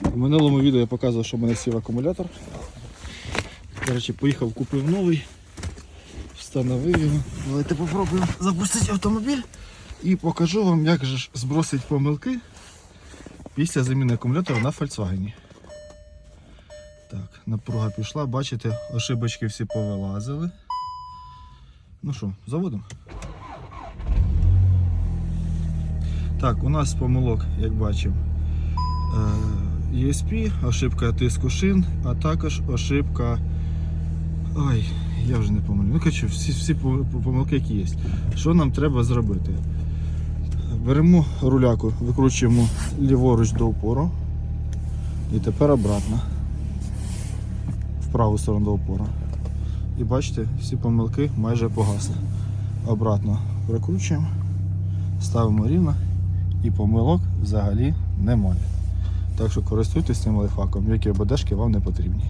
В минулому відео я показував, що в мене сів акумулятор. Коротше, поїхав, купив новий, встановив його. Давайте попробуємо запустити автомобіль і покажу вам, як же ж збросити помилки після заміни акумулятора на Volkswagen. Так, напруга пішла, бачите, ошибочки всі повилазили. Ну що, заводимо. Так, у нас помилок, як бачимо, е, ESP, ошибка тиску шин, а також ошибка. Ой, я вже не пам'ятаю. Ну, коротше, всі, всі помилки, які є. Що нам треба зробити? Беремо руляку, викручуємо ліворуч до опору. І тепер обратно. В праву сторону до опору. І бачите, всі помилки майже погасли. Обратно прикручуємо, ставимо рівно і помилок взагалі немає. Так що користуйтесь цим лайфхаком, які ОБДшки вам не потрібні.